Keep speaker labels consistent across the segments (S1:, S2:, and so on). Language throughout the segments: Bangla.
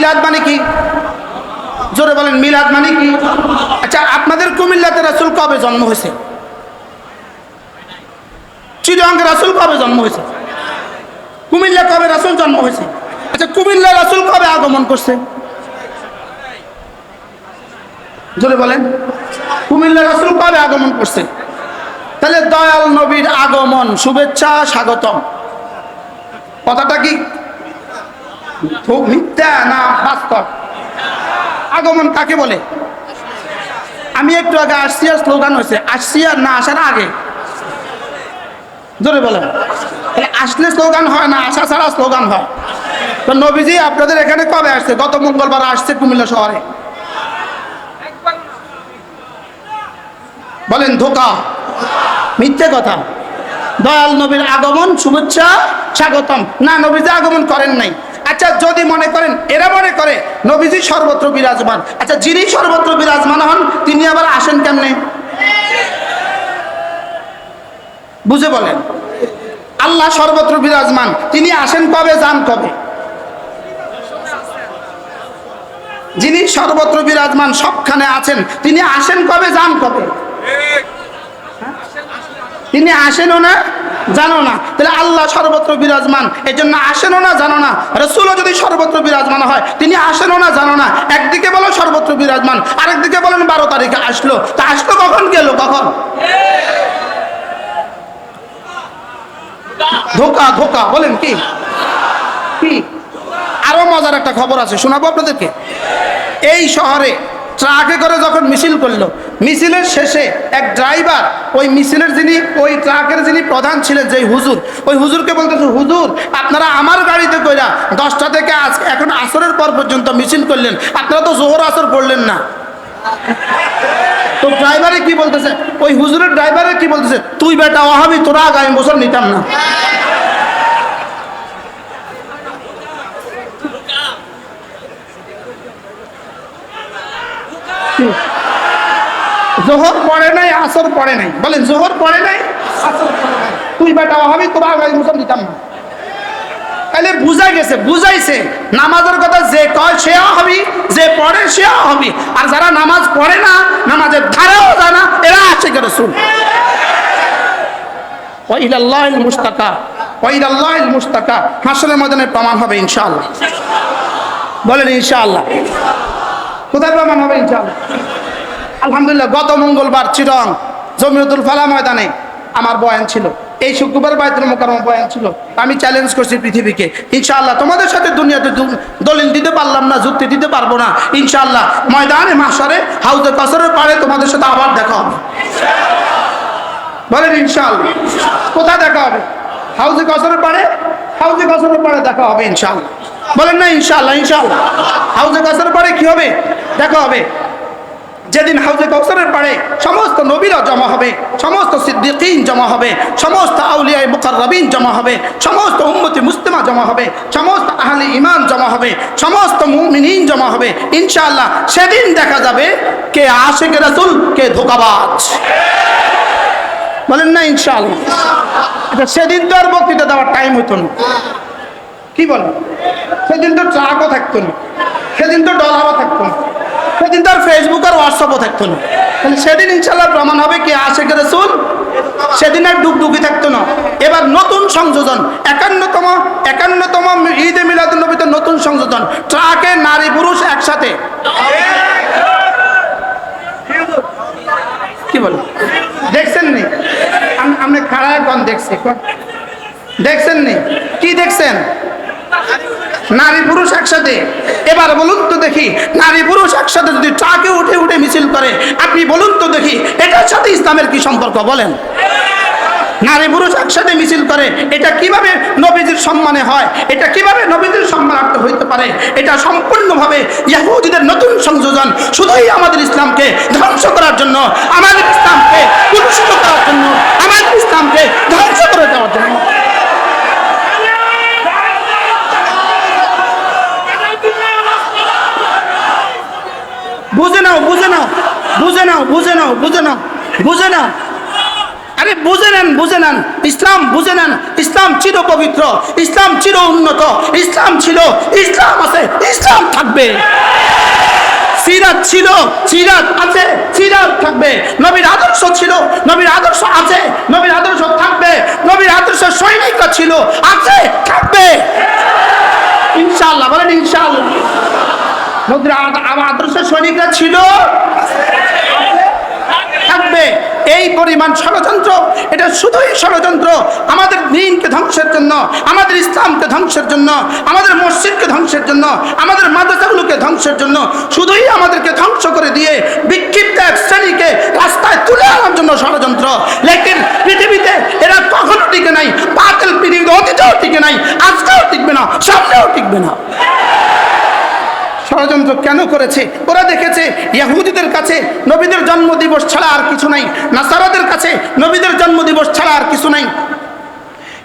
S1: মিলাদ মানে কি? জোরে বলেন, মিলাদ মানে কি? আচ্ছা আপনাদের কুমিল্লাতে রাসুল কবে জন্ম হয়েছে? চিরঙ্গে রাসুল কবে জন্ম হয়েছে? কুমিল্লা কবে রাসুল জন্ম হয়েছে? আচ্ছা কুমিল্লা রাসুল কবে আগমন করছে? জোরে বলেন কুমিল্লা রাসুল কবে আগমন করছে? তাহলে দয়াল নবীর আগমন, শুভেচ্ছা, স্বাগতম। কথাটা কি? মিথ্যা না বাস্তব? আগমন কাকে বলে? আমি একটু আগে আসিয়ার স্লোগান হয়েছে, আসিয়ার না আসার আগে। জোরে বলেন। তাহলে আসলে স্লোগান হয় না, আসা ছাড়া স্লোগান হয়। তো নবীজি আপনাদের এখানে কবে আসছে? গত মঙ্গলবার আসছে কুমিল্লা শহরে। বলেন, ধোকা। মিথ্যে কথা। দয়াল নবীর আগমন, শুভেচ্ছা, স্বাগতম। না, নবীজি আগমন করেন নাই। আচ্ছা যদি মনে করেন, এরা মনে করে, নবীজি সর্বত্র বিরাজমান। আচ্ছা যিনি সর্বত্র বিরাজমান হন, তিনি আবার আসেন কেমনে? বুঝে বলেন। আল্লাহ সর্বত্র বিরাজমান। তিনি আসেন কবে, যান কবে? যিনি সর্বত্র বিরাজমান, সবখানে আছেন, তিনি আসেন কবে, যান কবে? তিনি আসেনও না জানো না? তাহলে আল্লাহ সর্বত্র বিরাজমান। এই জন্য আসেনও না, জানো না? রসুলও যদি সর্বত্র বিরাজমান হয়, তিনি আসেনও না, জানো না? একদিকে বলো সর্বত্র বিরাজমান, আরেকদিকে বলেন বারো তারিখে আসলো। তা আসলো কখন, গেল কখন? ধোকা ধোকা, বলেন কি? আরও মজার একটা খবর আছে, শোনাবো আপনাদেরকে? এই শহরে ট্রাকে করে যখন মিছিল করল মিছিলের শেষে এক ড্রাইভার, ওই মিছিলের যিনি, ওই ট্রাকের যিনি প্রধান ছিলেন, যেই হুজুর, ওই হুজুরকে বলতেছে, হুজুর, আপনারা আমার গাড়িতে কইরা দশটা থেকে আজ, এখন আসরের পর পর্যন্ত মিছিল করলেন, আপনারা তো জোহর আসর করলেন না। তো ড্রাইভারে কি বলতেছে? ওই হুজুরের ড্রাইভারে কি বলতেছে? তুই বেটা ওহাবি তোরা আগামী বছর নিতাম না। জোহর পড়ে নাই, আসর পড়ে নাই। বলেন, জোহর পড়ে নাই, আসর পড়ে নাই। তুই বেটা ওহাবি তোরা আগামী নিতাম না। তাহলে বুঝা গেছে, বুঝাইছে, নামাজের কথা যে কয় সে হবি যে পড়ে সে হবি আর যারা নামাজ পড়ে না, নামাজের ধারেও যায় না, এরা আছে কে রসুল? ওয়াইলাল্লাহ মুস্তাকা ওয়াইলাল্লাহ মুস্তাকা। হাসনের ময়দানে প্রমাণ হবে ইনশাআল্লাহ। বলেন ইনশাআল্লাহ। কোথায় প্রমাণ হবে ইনশাআল্লাহ? আলহামদুলিল্লাহ, গত মঙ্গলবার চিরং জমিয়তুল ফালা ময়দানে আমার বয়ান ছিল। এই শুক্রবার বাইতুল মোকারম বয়ান ছিল। আমি চ্যালেঞ্জ করছি পৃথিবীকে। ইনশাআল্লাহ তোমাদের সাথে দুনিয়াতে দলিল দিতে পারলাম না, যুক্তি দিতে পারব না। ইনশাআল্লাহ ময়দানে মাসরে হাউজে কসরের পারে তোমাদের সাথে আবার দেখা হবে। বলেন ইনশাআল্লাহ। কোথায় দেখা হবে? হাউজে কসরের পারে হাউজে কসরের পারে দেখা হবে ইনশাআল্লাহ। বলেন না ইনশাআল্লাহ ইনশাআল্লাহ। হাউজে কসরের পারে কি হবে? দেখা হবে। যেদিন হাউজে কৌসরের পাড়ে সমস্ত নবীরা জমা হবে, সমস্ত সিদ্দিকিন জমা হবে, সমস্ত আউলিয়ায় মুকাররবিন জমা হবে, সমস্ত উম্মতি মুস্তিমা জমা হবে, সমস্ত আহলে ইমান জমা হবে, সমস্ত মুমিনিন জমা হবে, ইনশাআল্লাহ সেদিন দেখা যাবে কে আশেক রাসূল, কে ধোকাবাজ। বলেন না ইনশাআল্লাহ। এটা সেদিন তো আর বক্তৃতা দেওয়ার টাইম হতো না। কি বলেন? সেদিন তো ট্রাকও থাকতো না। সেদিন তো ডলারও থাকতো না। সেদিন তো আর ফেসবুক আর হোয়াটসঅ্যাপও থাকতো না। সেদিন ইনশাল্লাহ প্রমাণ হবে কি কে রসুল, সেদিন আর ডুগডুগি থাকতো না। এবার নতুন সংযোজন, একান্নতম একান্নতম ঈদে নবীতে নতুন সংযোজন, ট্রাকে নারী পুরুষ একসাথে। কি বল? দেখছেন নি? আপনি খাড়ায় কন দেখছি। দেখছেন নি? কি দেখছেন? নারী পুরুষ একসাথে। এবার বলুন তো দেখি, নারী পুরুষ একসাথে যদি ট্রাকে উঠে উঠে মিছিল করে, আপনি বলুন তো দেখি, এটার সাথে ইসলামের কি সম্পর্ক বলেন? নারী পুরুষ একসাথে মিছিল করে, এটা কীভাবে নবীজির সম্মানে হয়? এটা কীভাবে নবীজির সম্মানার্থ হইতে পারে? এটা সম্পূর্ণভাবে ইয়াহুদিদের নতুন সংযোজন, শুধুই আমাদের ইসলামকে ধ্বংস করার জন্য, আমাদের ইসলামকে কুলুষিত করার জন্য, আমাদের ইসলামকে ধ্বংস করে দেওয়ার জন্য। বুঝে নাও বুঝে নাও বুঝে নাও বুঝে নাও। আরে বুঝে নেন বুঝে নেন। ইসলাম বুঝে নেন। ইসলাম চির পবিত্র, ইসলাম চির উন্নত, ইসলাম ছিল, ইসলাম আছে, ইসলাম থাকবে। সিরাত ছিল, সিরাত আছে, সিরাত থাকবে। নবীর আদর্শ ছিল, নবীর আদর্শ আছে, নবীর আদর্শ থাকবে। নবীর আদর্শ সৈনিকরা ছিল, আছে, থাকবে। ইনশাআল্লাহ, বলেন আদ- আমার আদর্শ সৈনিকরা ছিল এই পরিমাণ ষড়যন্ত্র, এটা শুধুই ষড়যন্ত্র আমাদের দিনকে ধ্বংসের জন্য, আমাদের ইসলামকে ধ্বংসের জন্য, আমাদের মসজিদকে ধ্বংসের জন্য, আমাদের মাদ্রাসাগুলোকে ধ্বংসের জন্য, শুধুই আমাদেরকে ধ্বংস করে দিয়ে বিক্ষিপ্ত এক শ্রেণীকে রাস্তায় তুলে আনার জন্য ষড়যন্ত্র। লেকিন পৃথিবীতে এরা কখনো টিকে নাই, বাতিল পৃথিবীতে অতীতেও টিকে নাই, আজকেও টিকবে না, সামনেও টিকবে না। ষড়যন্ত্র কেন করেছে? ওরা দেখেছে ইয়াহুদিদের কাছে নবীদের জন্মদিবস ছাড়া আর কিছু নাই, নাসারাদের কাছে নবীদের জন্মদিবস ছাড়া আর কিছু নাই।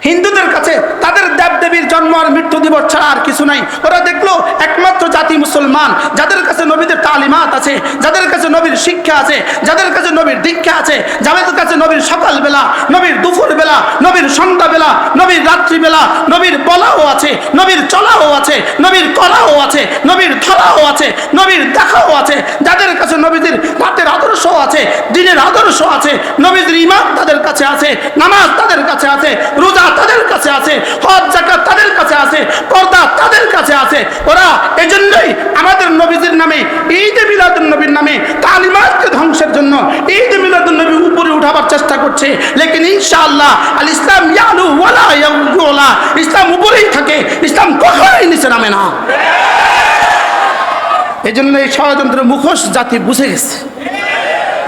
S1: হিন্দুদের কাছে তাদের দেবদেবীর জন্ম আর মৃত্যু দিবস ছাড়া আর কিছু নাই। ওরা দেখল একমাত্র জাতি মুসলমান, যাদের কাছে নবীদের তালিমাত আছে, যাদের কাছে নবীর শিক্ষা আছে, যাদের কাছে নবীর দীক্ষা আছে, যাদের কাছে নবীর সকালবেলা, নবীর দুপুর বেলা নবীর সন্ধ্যাবেলা, নবীর রাত্রিবেলা, নবীর বলাও আছে, নবীর চলাও আছে, নবীর কলাও আছে, নবীর ধরাও আছে, নবীর দেখাও আছে, যাদের কাছে নবীদের রাতের আদর্শ আছে, দিনের আদর্শ আছে, নবীদের ইমান তাদের কাছে আছে, নামাজ তাদের কাছে আছে, রোজা তাদের কাছে আছে, হজ জাকাত তাদের কাছে আছে, পর্দা তাদের কাছে আছে। ওরা এজন্যই আমাদের নবীজির নামে ঈদ মিলাদুল নবীর নামে তালিমাতকে ধ্বংসের জন্য ঈদ মিলাদুল নবী উপরে উঠাবার চেষ্টা করছে। লেকিন ইনশাআল্লাহ, আল ইসলাম ইয়ালু ওয়ালা ইয়াউলা। ইসলাম উপরেই থাকে, ইসলাম কখনোই নিচে নামে না। এই জন্য এই ষড়যন্ত্র মুখোশ জাতি বুঝে গেছে।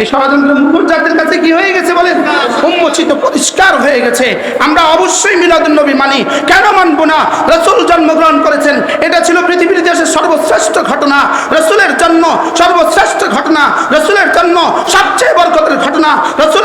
S1: এই ষড়যন্ত্র মুখোশ জাতির কাছে কি হয়ে গেছে বলেন? উন্মোচিত পরিষ্কার হয়ে গেছে। আমরা অবশ্যই মিলাদুল নবী মানি। কেন মানবো না? রসুল জন্মগ্রহণ করেছেন। এটা ছিল পৃথিবীর দেশের সর্বশ্রেষ্ঠ ঘটনা। রসুলের জন্ম সর্বশ্রেষ্ঠ ঘটনা। রসুলের জন্ম সবচেয়ে বরকতের ঘটনা। পেছনে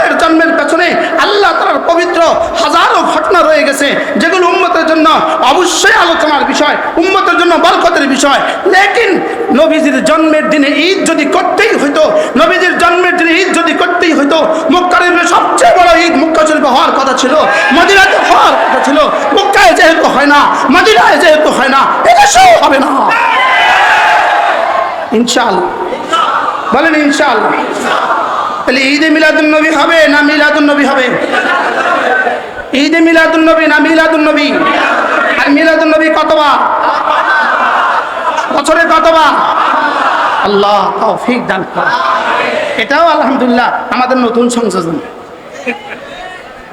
S1: তালার পবিত্র হাজারো ঘটনা রয়ে গেছে, যেগুলো উম্মতের জন্য অবশ্যই আলোচনার বিষয়, উম্মতের জন্য বরকতের বিষয়। লেকিন নবীজির জন্মের দিনে ঈদ যদি করতেই হইতো, নবীজির জন্মের দিনে ঈদ যদি করতেই হইতো মক্কারের সবচেয়ে বড় ঈদ মুক্কা শরীফে হওয়ার কথা ছিল, মদিনাতে হওয়ার কথা ছিল, মক্কায় যেহেতু হয় না, মদিনায় যেহেতু হয় না এদেশেও হবে না। ইনশাআল্লাহ। বলেন ইনশাআল্লাহ। তাহলে ঈদে মিলাদুল নবী হবে না মিলাদুল নবী হবে? ঈদে মিলাদুল নবী না মিলাদুল নবী? আর মিলাদুল নবী কতবার? বছরে কতবার? আল্লাহ তৌফিক দান করে এটাও আলহামদুলিল্লাহ আমাদের নতুন সংযোজন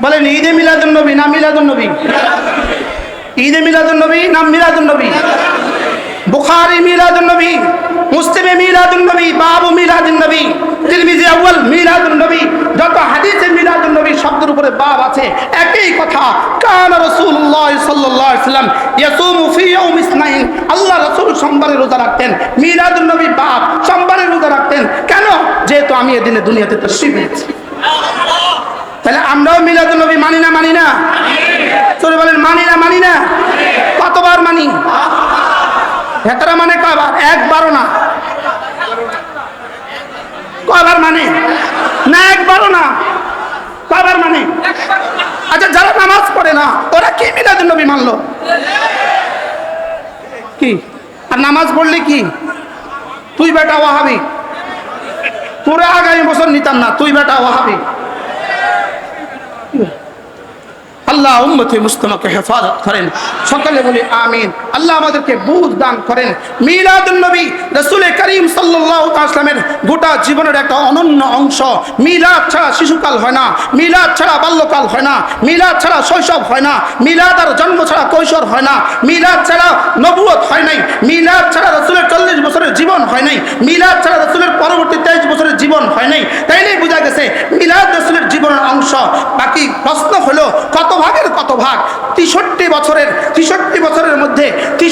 S1: বলেন, ঈদে মিলাদুল নবী না মিলাদুল নবী? ঈদে মিলাদুল নবী না মিলাদুল নবী বুখারি মিলাদুল নবী মুসলিমে মিলাদুল নবী, বাবু মিলাদুল নবী, তিরমিজি আউয়াল মিলাদুল নবী, যত হাদিসে মিলাদুল নবী শব্দের উপরে বাব আছে, একই কথা, কান রাসূলুল্লাহ সাল্লাল্লাহু আলাইহি ইয়াসুমু ফি ইয়াউম ইসনাইন, আল্লাহ রাসূল সোমবারে রোজা রাখতেন মিলাদুল নবী সোমবারে রোজা রাখতেন, কেন? যেহেতু আমি এদিনে দুনিয়াতে তশরিফ এনেছি। তাহলে আমরাও মিলাদুল নবী মানি না মানি না? চলে বলেন, মানি না মানি না? কতবার মানি? ভেতরা মানে কয়বার? একবারও না। কয়বার মানে? না, একবারও না। কয়বার মানে? আচ্ছা যারা নামাজ পড়ে না, ওরা কি মিলাদুল নবী মানলো? কি? আর নামাজ পড়লে কি? তুই বেটা ওয়াহাবি। তোরা আগামী বছর নিতাম না, তুই বেটা ওয়াহাবি। আল্লাহ উম্মতে মুস্তমাকে হেফাজত করেন। সকালে বলি, আমিন। আল্লাহ আমাদেরকে বুঝ দান করেন। মিলাদুল নবী রসুল করিম তাআলা গোটা জীবনের একটা অনন্য অংশ। মিলাদ ছাড়া শিশুকাল হয় না, মিলাদ ছাড়া বাল্যকাল হয় না, মিলাদ ছাড়া শৈশব হয় না, মিলাদ আর জন্ম ছাড়া কৈশোর হয় না, মিলাদ ছাড়া নবুয়ত হয় নাই, মিলাদ ছাড়া রসুলের চল্লিশ বছরের জীবন হয় নাই, মিলাদ ছাড়া রসুলের পরবর্তী তেইশ বছরের জীবন হয় নাই। তাইলেই বোঝা গেছে, মিলাদ রসুলের জীবনের অংশ। বাকি প্রশ্ন হলো, কত ভাগের কত ভাগ? তেষট্টি বছরের তেষট্টি বছরের মধ্যে তেষট্টি